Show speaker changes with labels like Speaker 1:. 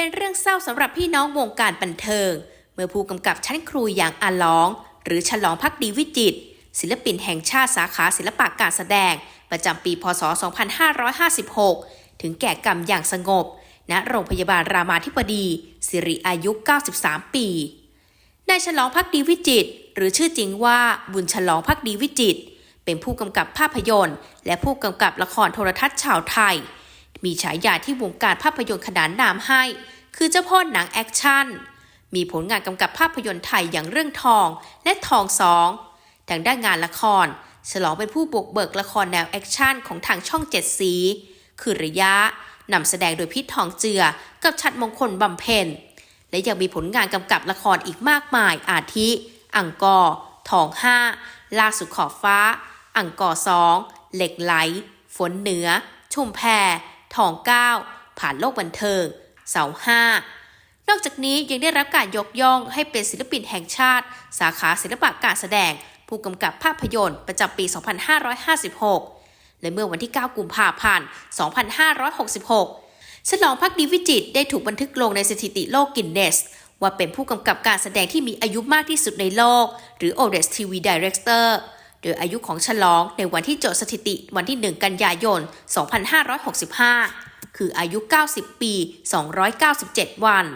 Speaker 1: เป็นเรื่องเศร้าสำหรับพี่น้องวงการบันเทิง เมื่อผู้กำกับชั้นครูอย่างอาลอง หรือฉลองพักดีวิจิต ศิลปินแห่งชาติสาขาศิลปะการแสดง ประจำปีพศ 2556 ถึงแก่กรรมอย่างสงบ ณโรงพยาบาลรามาธิบดี สิริอายุ 93 ปีนายฉลองพักดีวิจิต หรือชื่อจริงว่าบุญฉลองพักดีวิจิต เป็นผู้กำกับภาพยนตร์ และผู้กำกับละครโทรทัศน์ชาวไทย มีฉายาที่วงการภาพยนตร์ขนานนามให้ คือเจ้าพ่อหนังแอคชั่น มีผลงานกำกับภาพยนตร์ไทยอย่างเรื่องทองและทองสองทางด้านงานละคร ฉลองเป็นผู้บุกเบิกละครแนวแอคชั่นของทางช่องเจ็ดสี คือระยะนำแสดงโดยพิษทองเจือ กับชัดมงคลบำเพ็ญ และยังมีผลงานกำกับละครอีกมากมาย อาทิ อังกอร์ทองห้าลาสุดขอบฟ้า อังกอร์สองเหล็กไหล ฝนเหนือ ชุมแพ ทองเก้าผ่านโลกบันเทิง เสาห้านอกจากนี้ยังได้รับการยกย่องให้เป็นศิลปินแห่งชาติ สาขาศิลปะการแสดง ผู้กำกับภาพยนตร์ประจำปี 2556 และเมื่อวันที่ 9 กุมภาพันธ์ 2566 ฉลองพักดีวิจิตได้ถูกบันทึกลงในสถิติโลกกินเนส ว่าเป็นผู้กำกับการแสดงที่มีอายุมากที่สุดในโลก หรือ Oldest TV Director โดยอายุของฉลองในวันที่จดสถิติวันที่ 1 กันยายน 2565 คืออายุ 90 ปี 297 วัน